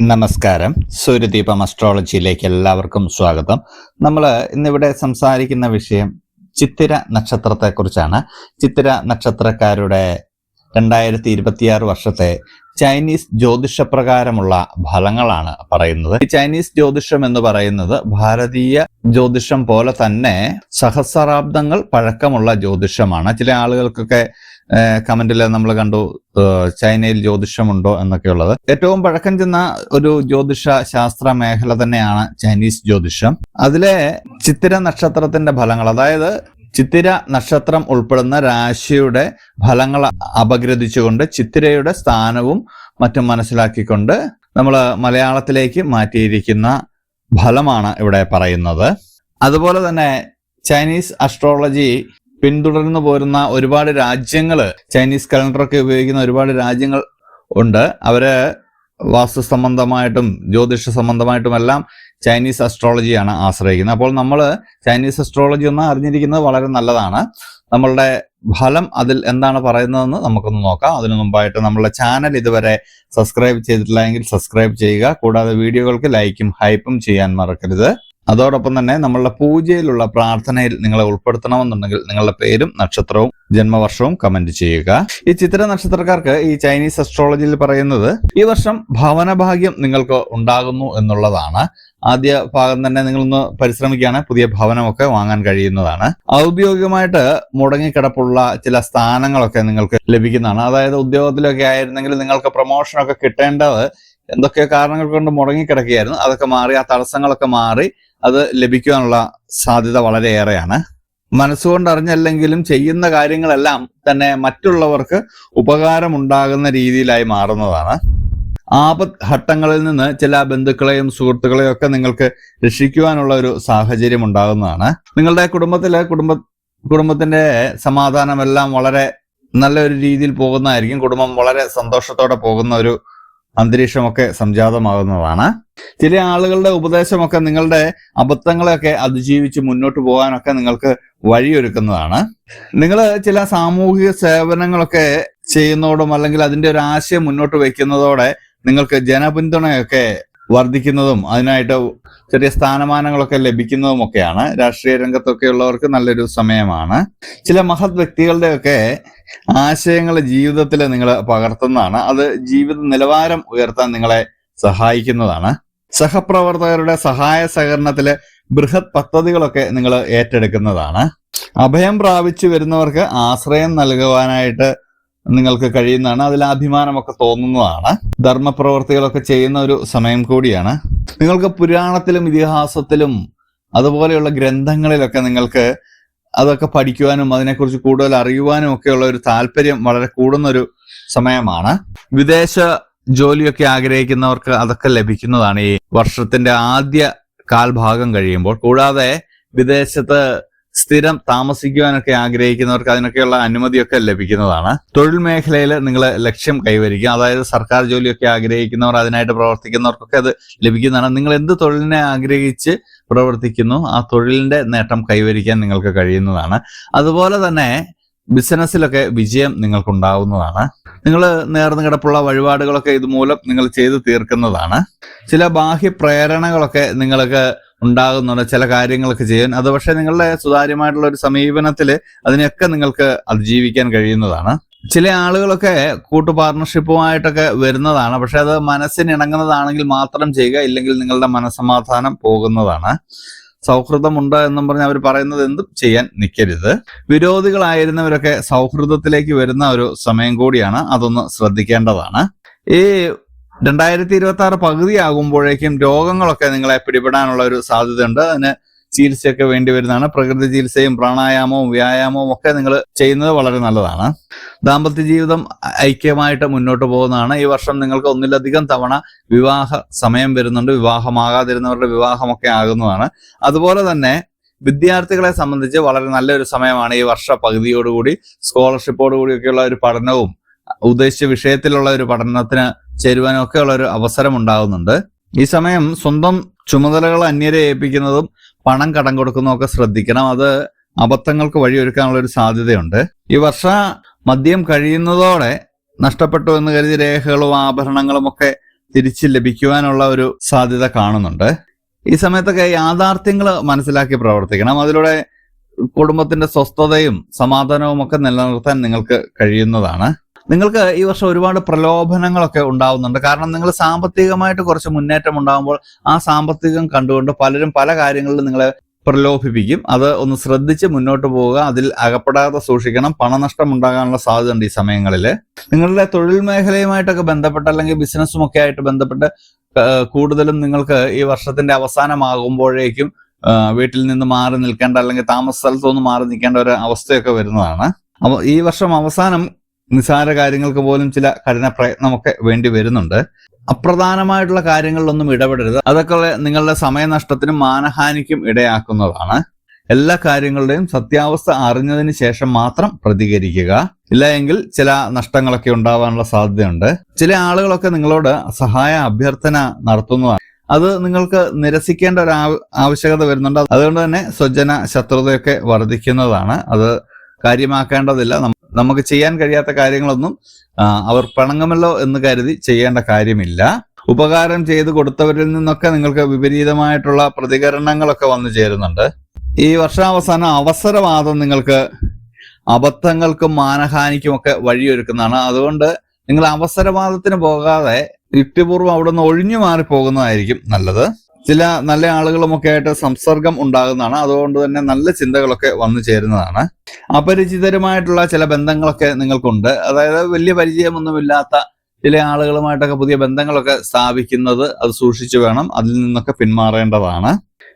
നമസ്കാരം. സൂര്യദീപം അസ്ട്രോളജിയിലേക്ക് എല്ലാവർക്കും സ്വാഗതം. നമ്മൾ ഇന്നിവിടെ സംസാരിക്കുന്ന വിഷയം ചിത്തിര നക്ഷത്രത്തെക്കുറിച്ചാണ്. ചിത്തിര നക്ഷത്രക്കാരുടെ രണ്ടായിരത്തി ഇരുപത്തിയാറ് വർഷത്തെ ചൈനീസ് ജ്യോതിഷപ്രകാരമുള്ള ഫലങ്ങളാണ് പറയുന്നത്. ഈ ചൈനീസ് ജ്യോതിഷം എന്ന് പറയുന്നത് ഭാരതീയ ജ്യോതിഷം പോലെ തന്നെ സഹസ്രാബ്ദങ്ങൾ പഴക്കമുള്ള ജ്യോതിഷമാണ്. ചില ആളുകൾക്കൊക്കെ കമന്റിൽ നമ്മൾ കണ്ടു ചൈനയിൽ ജ്യോതിഷമുണ്ടോ എന്നൊക്കെയുള്ളത്. ഏറ്റവും പഴക്കം ചെന്ന ഒരു ജ്യോതിഷ ശാസ്ത്ര മേഖല തന്നെയാണ് ചൈനീസ് ജ്യോതിഷം. അതിലെ ചിത്തിര നക്ഷത്രത്തിന്റെ ഫലങ്ങൾ അതായത് ചിത്തിര നക്ഷത്രം ഉൾപ്പെടുന്ന രാശിയുടെ ഫലങ്ങൾ അപഗ്രഥിച്ചുകൊണ്ട് ചിത്തിരയുടെ സ്ഥാനവും മറ്റും മനസ്സിലാക്കിക്കൊണ്ട് നമ്മൾ മലയാളത്തിലേക്ക് മാറ്റിയിരിക്കുന്ന ഫലമാണ് ഇവിടെ പറയുന്നത്. അതുപോലെ തന്നെ ചൈനീസ് അസ്ട്രോളജി പിന്തുടർന്നു പോരുന്ന ഒരുപാട് രാജ്യങ്ങൾ ചൈനീസ് കലണ്ടറൊക്കെ ഉപയോഗിക്കുന്ന ഒരുപാട് രാജ്യങ്ങൾ ഉണ്ട്. അവർ വാസ്തു സംബന്ധമായിട്ടും ജ്യോതിഷ സംബന്ധമായിട്ടും എല്ലാം ചൈനീസ് അസ്ട്രോളജിയാണ് ആശ്രയിക്കുന്നത്. അപ്പോൾ നമ്മൾ ചൈനീസ് അസ്ട്രോളജി ഒന്ന് അറിഞ്ഞിരിക്കുന്നത് വളരെ നല്ലതാണ്. നമ്മളുടെ ഫലം അതിൽ എന്താണ് പറയുന്നതെന്ന് നമുക്കൊന്ന് നോക്കാം. അതിനു മുമ്പായിട്ട് നമ്മളുടെ ചാനൽ ഇതുവരെ സബ്സ്ക്രൈബ് ചെയ്തിട്ടില്ല എങ്കിൽ സബ്സ്ക്രൈബ് ചെയ്യുക. കൂടാതെ വീഡിയോകൾക്ക് ലൈക്കും ഹൈപ്പും ചെയ്യാൻ മറക്കരുത്. അതോടൊപ്പം തന്നെ നമ്മളുടെ പൂജയിലുള്ള പ്രാർത്ഥനയിൽ നിങ്ങളെ ഉൾപ്പെടുത്തണമെന്നുണ്ടെങ്കിൽ നിങ്ങളുടെ പേരും നക്ഷത്രവും ജന്മവർഷവും കമന്റ് ചെയ്യുക. ഈ ചിത്ര നക്ഷത്രക്കാർക്ക് ഈ ചൈനീസ് അസ്ട്രോളജിയിൽ പറയുന്നത് ഈ വർഷം ഭവനഭാഗ്യം നിങ്ങൾക്ക് ഉണ്ടാകുന്നു എന്നുള്ളതാണ്. ആദ്യ ഭാഗം തന്നെ നിങ്ങളൊന്ന് പരിശ്രമിക്കുകയാണ്. പുതിയ ഭവനമൊക്കെ വാങ്ങാൻ കഴിയുന്നതാണ്. ഔദ്യോഗികമായിട്ട് മുടങ്ങിക്കിടപ്പുള്ള ചില സ്ഥാനങ്ങളൊക്കെ നിങ്ങൾക്ക് ലഭിക്കുന്നതാണ്. അതായത് ഉദ്യോഗത്തിലൊക്കെ ആയിരുന്നെങ്കിൽ നിങ്ങൾക്ക് പ്രൊമോഷനൊക്കെ കിട്ടേണ്ടത് എന്തൊക്കെ കാരണങ്ങൾ കൊണ്ട് മുടങ്ങിക്കിടക്കുകയായിരുന്നു. അതൊക്കെ മാറി ആ തടസ്സങ്ങളൊക്കെ മാറി അത് ലഭിക്കുവാനുള്ള സാധ്യത വളരെയേറെയാണ്. മനസ്സുകൊണ്ട് അറിഞ്ഞല്ലെങ്കിലും ചെയ്യുന്ന കാര്യങ്ങളെല്ലാം തന്നെ മറ്റുള്ളവർക്ക് ഉപകാരമുണ്ടാകുന്ന രീതിയിലായി മാറുന്നതാണ്. ആപത് ഘട്ടങ്ങളിൽ നിന്ന് ചില ബന്ധുക്കളെയും സുഹൃത്തുക്കളെയും ഒക്കെ നിങ്ങൾക്ക് രക്ഷിക്കുവാനുള്ള ഒരു സാഹചര്യം ഉണ്ടാകുന്നതാണ്. നിങ്ങളുടെ കുടുംബത്തിലെ കുടുംബ കുടുംബത്തിന്റെ സമാധാനമെല്ലാം വളരെ നല്ലൊരു രീതിയിൽ പോകുന്നതായിരിക്കും. കുടുംബം വളരെ സന്തോഷത്തോടെ പോകുന്ന ഒരു അന്തരീക്ഷമൊക്കെ സംജാതമാകുന്നതാണ്. ചില ആളുകളുടെ ഉപദേശമൊക്കെ നിങ്ങളുടെ അബദ്ധങ്ങളെയൊക്കെ അതിജീവിച്ച് മുന്നോട്ട് പോകാനൊക്കെ നിങ്ങൾക്ക് വഴിയൊരുക്കുന്നതാണ്. നിങ്ങൾ ചില സാമൂഹിക സേവനങ്ങളൊക്കെ ചെയ്യുന്നതോടും അല്ലെങ്കിൽ അതിന്റെ ഒരു ആശയം മുന്നോട്ട് വയ്ക്കുന്നതോടെ നിങ്ങൾക്ക് ജനപിന്തുണയൊക്കെ വർദ്ധിക്കുന്നതും അതിനായിട്ട് ചെറിയ സ്ഥാനമാനങ്ങളൊക്കെ ലഭിക്കുന്നതും ഒക്കെയാണ് രാഷ്ട്രീയ രംഗത്തൊക്കെ ഉള്ളവർക്ക് നല്ലൊരു സമയമാണ്. ചില മഹത് വ്യക്തികളുടെയൊക്കെ ആശയങ്ങൾ ജീവിതത്തിൽ നിങ്ങൾ പകർത്തുന്നതാണ്. അത് ജീവിത നിലവാരം ഉയർത്താൻ നിങ്ങളെ സഹായിക്കുന്നതാണ്. സഹപ്രവർത്തകരുടെ സഹായ സഹകരണത്തിലെ ബൃഹത് പദ്ധതികളൊക്കെ നിങ്ങൾ ഏറ്റെടുക്കുന്നതാണ്. അഭയം പ്രാപിച്ചു വരുന്നവർക്ക് ആശ്രയം നൽകുവാനായിട്ട് നിങ്ങൾക്ക് കഴിയുന്നതാണ്. അതിൽ അഭിമാനമൊക്കെ തോന്നുന്നതാണ്. ധർമ്മപ്രവർത്തികളൊക്കെ ചെയ്യുന്ന ഒരു സമയം കൂടിയാണ്. നിങ്ങൾക്ക് പുരാണത്തിലും ഇതിഹാസത്തിലും അതുപോലെയുള്ള ഗ്രന്ഥങ്ങളിലൊക്കെ നിങ്ങൾക്ക് അതൊക്കെ പഠിക്കുവാനും അതിനെക്കുറിച്ച് കൂടുതൽ അറിയുവാനും ഒക്കെയുള്ള ഒരു താല്പര്യം വളരെ കൂടുന്ന ഒരു സമയമാണ്. വിദേശ ജോലിയൊക്കെ ആഗ്രഹിക്കുന്നവർക്ക് അതൊക്കെ ലഭിക്കുന്നതാണ് ഈ വർഷത്തിന്റെ ആദ്യ കാൽഭാഗം കഴിയുമ്പോൾ. കൂടാതെ വിദേശത്ത് സ്ഥിരം താമസിക്കുവാനൊക്കെ ആഗ്രഹിക്കുന്നവർക്ക് അതിനൊക്കെയുള്ള അനുമതിയൊക്കെ ലഭിക്കുന്നതാണ്. തൊഴിൽ മേഖലയിൽ നിങ്ങൾ ലക്ഷ്യം കൈവരിക്കും. അതായത് സർക്കാർ ജോലിയൊക്കെ ആഗ്രഹിക്കുന്നവർ അതിനായിട്ട് പ്രവർത്തിക്കുന്നവർക്കൊക്കെ അത് ലഭിക്കുന്നതാണ്. നിങ്ങൾ എന്ത് തൊഴിലിനെ ആഗ്രഹിച്ച് പ്രവർത്തിക്കുന്നു ആ തൊഴിലിന്റെ നേട്ടം കൈവരിക്കാൻ നിങ്ങൾക്ക് കഴിയുന്നതാണ്. അതുപോലെ തന്നെ ബിസിനസ്സിലൊക്കെ വിജയം നിങ്ങൾക്കുണ്ടാവുന്നതാണ്. നിങ്ങൾ നേർന്നു കിടപ്പുള്ള വഴിപാടുകളൊക്കെ ഇതുമൂലം നിങ്ങൾ ചെയ്തു തീർക്കുന്നതാണ്. ചില ബാഹ്യ പ്രേരണകളൊക്കെ നിങ്ങൾക്ക് ഉണ്ടാകുന്നുണ്ട് ചില കാര്യങ്ങളൊക്കെ ചെയ്യാൻ. അത് പക്ഷെ നിങ്ങളുടെ സുതാര്യമായിട്ടുള്ള ഒരു സമീപനത്തിൽ അതിനെയൊക്കെ നിങ്ങൾക്ക് അതിജീവിക്കാൻ കഴിയുന്നതാണ്. ചില ആളുകളൊക്കെ കൂട്ടു പാർട്ണർഷിപ്പുമായിട്ടൊക്കെ വരുന്നതാണ്. പക്ഷെ അത് മനസ്സിന് ഇണങ്ങുന്നതാണെങ്കിൽ മാത്രം ചെയ്യുക ഇല്ലെങ്കിൽ നിങ്ങളുടെ മനസ്സമാധാനം പോകുന്നതാണ്. സൗഹൃദം സൗഹൃദമുണ്ട് എന്നും പറഞ്ഞ് അവർ പറയുന്നത് എന്തും ചെയ്യാൻ നിൽക്കരുത് വിരോധികളായിരുന്നവരൊക്കെ സൗഹൃദത്തിലേക്ക് വരുന്ന ഒരു സമയം കൂടിയാണ്. അതൊന്ന് ശ്രദ്ധിക്കേണ്ടതാണ്. ഈ രണ്ടായിരത്തി ഇരുപത്തി ആറ് പകുതിയാകുമ്പോഴേക്കും രോഗങ്ങളൊക്കെ നിങ്ങളെ പിടിപെടാനുള്ള ഒരു സാധ്യതയുണ്ട്. അതിന് ചികിത്സയൊക്കെ വേണ്ടി വരുന്നതാണ്. പ്രകൃതി ചികിത്സയും പ്രാണായാമവും വ്യായാമവും ഒക്കെ നിങ്ങൾ ചെയ്യുന്നത് വളരെ നല്ലതാണ്. ദാമ്പത്യ ജീവിതം ഐക്യമായിട്ട് മുന്നോട്ട് പോകുന്നതാണ്. ഈ വർഷം നിങ്ങൾക്ക് ഒന്നിലധികം തവണ വിവാഹ സമയം വരുന്നുണ്ട്. വിവാഹമാകാതിരുന്നവരുടെ വിവാഹമൊക്കെ ആകുന്നതാണ്. അതുപോലെ തന്നെ വിദ്യാർത്ഥികളെ സംബന്ധിച്ച് വളരെ നല്ലൊരു സമയമാണ് ഈ വർഷ പകുതിയോടുകൂടി. സ്കോളർഷിപ്പോടുകൂടിയൊക്കെയുള്ള ഒരു പഠനവും ഉദ്ദേശിച്ച വിഷയത്തിലുള്ള ഒരു പഠനത്തിന് ചേരുവാനും ഒക്കെ ഉള്ള ഒരു അവസരം ഉണ്ടാകുന്നുണ്ട് ഈ സമയം സ്വന്തം ചുമതലകൾ അന്യരെ ഏൽപ്പിക്കുന്നതും പണം കടം കൊടുക്കുന്നതും ഒക്കെ ശ്രദ്ധിക്കണം. അത് അബദ്ധങ്ങൾക്ക് വഴിയൊരുക്കാനുള്ള ഒരു സാധ്യതയുണ്ട്. ഈ വർഷ മദ്യം കഴിയുന്നതോടെ നഷ്ടപ്പെട്ടു എന്ന് കരുതി രേഖകളും ആഭരണങ്ങളും ഒക്കെ തിരിച്ച് ലഭിക്കുവാനുള്ള ഒരു സാധ്യത കാണുന്നുണ്ട്. ഈ സമയത്തൊക്കെ യാഥാർത്ഥ്യങ്ങൾ മനസ്സിലാക്കി പ്രവർത്തിക്കണം. അതിലൂടെ കുടുംബത്തിന്റെ സ്വസ്ഥതയും സമാധാനവും ഒക്കെ നിലനിർത്താൻ നിങ്ങൾക്ക് കഴിയുന്നതാണ്. നിങ്ങൾക്ക് ഈ വർഷം ഒരുപാട് പ്രലോഭനങ്ങളൊക്കെ ഉണ്ടാവുന്നുണ്ട്. കാരണം നിങ്ങൾ സാമ്പത്തികമായിട്ട് കുറച്ച് മുന്നേറ്റം ഉണ്ടാകുമ്പോൾ ആ സാമ്പത്തികം കണ്ടുകൊണ്ട് പലരും പല കാര്യങ്ങളിലും നിങ്ങളെ പ്രലോഭിപ്പിക്കും. അത് ഒന്ന് ശ്രദ്ധിച്ച് മുന്നോട്ട് പോവുക. അതിൽ അകപ്പെടാതെ സൂക്ഷിക്കണം. പണനഷ്ടം ഉണ്ടാകാനുള്ള സാധ്യതയുണ്ട് ഈ സമയങ്ങളിൽ നിങ്ങളുടെ തൊഴിൽ മേഖലയുമായിട്ടൊക്കെ ബന്ധപ്പെട്ട് അല്ലെങ്കിൽ ബിസിനസ്സും ഒക്കെ ആയിട്ട് ബന്ധപ്പെട്ട് കൂടുതലും നിങ്ങൾക്ക് ഈ വർഷത്തിന്റെ അവസാനമാകുമ്പോഴേക്കും വീട്ടിൽ നിന്ന് മാറി നിൽക്കേണ്ട അല്ലെങ്കിൽ താമസ സ്ഥലത്തു നിന്ന് മാറി നിൽക്കേണ്ട ഒരു അവസ്ഥയൊക്കെ വരുന്നതാണ്. അപ്പോൾ ഈ വർഷം അവസാനം നിസ്സാര കാര്യങ്ങൾക്ക് പോലും ചില കഠിന പ്രയത്നമൊക്കെ വേണ്ടി വരുന്നുണ്ട്. അപ്രധാനമായിട്ടുള്ള കാര്യങ്ങളിലൊന്നും ഇടപെടരുത്. അതൊക്കെ നിങ്ങളുടെ സമയനഷ്ടത്തിനും മാനഹാനിക്കും ഇടയാക്കുന്നതാണ്. എല്ലാ കാര്യങ്ങളുടെയും സത്യാവസ്ഥ അറിഞ്ഞതിന് ശേഷം മാത്രം പ്രതികരിക്കുക. ഇല്ല എങ്കിൽ ചില നഷ്ടങ്ങളൊക്കെ ഉണ്ടാവാനുള്ള സാധ്യതയുണ്ട്. ചില ആളുകളൊക്കെ നിങ്ങളോട് സഹായ അഭ്യർത്ഥന നടത്തുന്നതാണ്. അത് നിങ്ങൾക്ക് നിരസിക്കേണ്ട ഒരു ആവ- ആവശ്യകത വരുന്നുണ്ട്. അതുകൊണ്ട് തന്നെ സ്വജന ശത്രുതയൊക്കെ വർദ്ധിക്കുന്നതാണ്. അത് കാര്യമാക്കേണ്ടതില്ല. നമുക്ക് ചെയ്യാൻ കഴിയാത്ത കാര്യങ്ങളൊന്നും അവർ പണങ്ങമല്ലോ എന്ന് കരുതി ചെയ്യേണ്ട കാര്യമില്ല. ഉപകാരം ചെയ്ത് കൊടുത്തവരിൽ നിന്നൊക്കെ നിങ്ങൾക്ക് വിപരീതമായിട്ടുള്ള പ്രതികരണങ്ങളൊക്കെ വന്നു ചേരുന്നുണ്ട്. ഈ വർഷാവസാന അവസരവാദം നിങ്ങൾക്ക് അബദ്ധങ്ങൾക്കും മാനഹാനിക്കും ഒക്കെ വഴിയൊരുക്കുന്നതാണ്. അതുകൊണ്ട് നിങ്ങൾ അവസരവാദത്തിന് പോകാതെ യുക്തിപൂർവം അവിടെ നിന്ന് ഒഴിഞ്ഞു മാറി പോകുന്നതായിരിക്കും നല്ലത്. ചില നല്ല ആളുകളുമൊക്കെ ആയിട്ട് സംസർഗം ഉണ്ടാകുന്നതാണ്. അതുകൊണ്ട് തന്നെ നല്ല ചിന്തകളൊക്കെ വന്നു ചേരുന്നതാണ്. അപരിചിതരുമായിട്ടുള്ള ചില ബന്ധങ്ങളൊക്കെ നിങ്ങൾക്കുണ്ട്. അതായത് വലിയ പരിചയമൊന്നുമില്ലാത്ത ചില ആളുകളുമായിട്ടൊക്കെ പുതിയ ബന്ധങ്ങളൊക്കെ സ്ഥാപിക്കുന്നത് അത് സൂക്ഷിച്ചു വേണം. അതിൽ നിന്നൊക്കെ പിന്മാറേണ്ടതാണ്.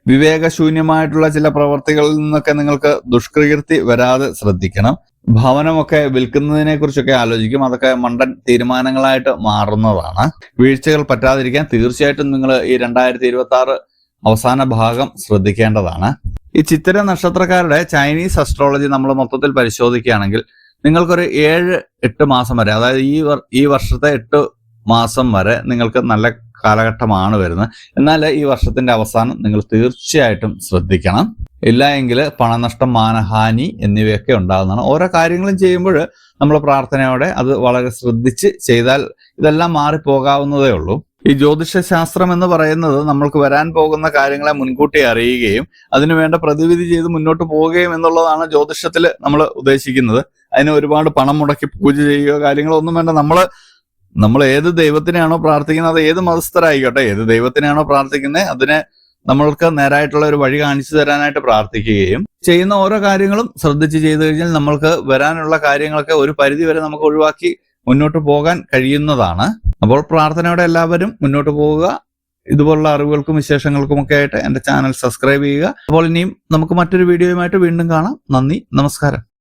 വിവേകശൂന്യമായിട്ടുള്ള ചില പ്രവർത്തികളിൽ നിന്നൊക്കെ നിങ്ങൾക്ക് ദുഷ്കീർത്തി വരാതെ ശ്രദ്ധിക്കണം. ഭവനമൊക്കെ വിൽക്കുന്നതിനെ കുറിച്ചൊക്കെ ആലോചിക്കും. അതൊക്കെ മണ്ടൻ തീരുമാനങ്ങളായിട്ട് മാറുന്നതാണ്. വീഴ്ചകൾ പറ്റാതിരിക്കാൻ തീർച്ചയായിട്ടും നിങ്ങൾ ഈ രണ്ടായിരത്തി ഇരുപത്തി ആറ് അവസാന ഭാഗം ശ്രദ്ധിക്കേണ്ടതാണ്. ഈ ചിത്തിര നക്ഷത്രക്കാരുടെ ചൈനീസ് അസ്ട്രോളജി നമ്മൾ മൊത്തത്തിൽ പരിശോധിക്കുകയാണെങ്കിൽ നിങ്ങൾക്കൊരു ഏഴ് എട്ട് മാസം വരെ അതായത് ഈ ഈ വർഷത്തെ എട്ട് മാസം വരെ നിങ്ങൾക്ക് നല്ല കാലഘട്ടമാണ് വരുന്നത്. എന്നാൽ ഈ വർഷത്തിന്റെ അവസാനം നിങ്ങൾ തീർച്ചയായിട്ടും ശ്രദ്ധിക്കണം. ഇല്ല എങ്കിൽ പണനഷ്ടം മാനഹാനി എന്നിവയൊക്കെ ഉണ്ടാകുന്നതാണ്. ഓരോ കാര്യങ്ങളും ചെയ്യുമ്പോൾ നമ്മൾ പ്രാർത്ഥനയോടെ അത് വളരെ ശ്രദ്ധിച്ച് ചെയ്താൽ ഇതെല്ലാം മാറിപ്പോകാവുന്നതേ ഉള്ളൂ. ഈ ജ്യോതിഷശാസ്ത്രം എന്ന് പറയുന്നത് നമ്മൾക്ക് വരാൻ പോകുന്ന കാര്യങ്ങളെ മുൻകൂട്ടി അറിയുകയും അതിനുവേണ്ട പ്രതിവിധി ചെയ്ത് മുന്നോട്ട് പോവുകയും എന്നുള്ളതാണ് ജ്യോതിഷത്തിൽ നമ്മൾ ഉദ്ദേശിക്കുന്നത്. അതിന് ഒരുപാട് പണം മുടക്കി പൂജ ചെയ്യുകയോ കാര്യങ്ങളോ ഒന്നും വേണ്ട. നമ്മൾ നമ്മൾ ഏത് ദൈവത്തിനെയാണോ പ്രാർത്ഥിക്കുന്നത് അത് ഏത് മതസ്ഥരായിക്കോട്ടെ ഏത് ദൈവത്തിനെയാണോ പ്രാർത്ഥിക്കുന്നത് അതിനെ നമ്മൾക്ക് നേരായിട്ടുള്ള ഒരു വഴി കാണിച്ചു തരാനായിട്ട് പ്രാർത്ഥിക്കുകയും ചെയ്യുന്ന ഓരോ കാര്യങ്ങളും ശ്രദ്ധിച്ച് ചെയ്തു കഴിഞ്ഞാൽ നമ്മൾക്ക് വരാനുള്ള കാര്യങ്ങളൊക്കെ ഒരു പരിധി വരെ നമുക്ക് ഒഴിവാക്കി മുന്നോട്ട് പോകാൻ കഴിയുന്നതാണ്. അപ്പോൾ പ്രാർത്ഥനയോടെ എല്ലാവരും മുന്നോട്ട് പോവുക. ഇതുപോലുള്ള അറിവുകൾക്കും വിശേഷങ്ങൾക്കും ഒക്കെ ആയിട്ട് എന്റെ ചാനൽ സബ്സ്ക്രൈബ് ചെയ്യുക. അപ്പോൾ ഇനിയും നമുക്ക് മറ്റൊരു വീഡിയോയുമായിട്ട് വീണ്ടും കാണാം. നന്ദി നമസ്കാരം.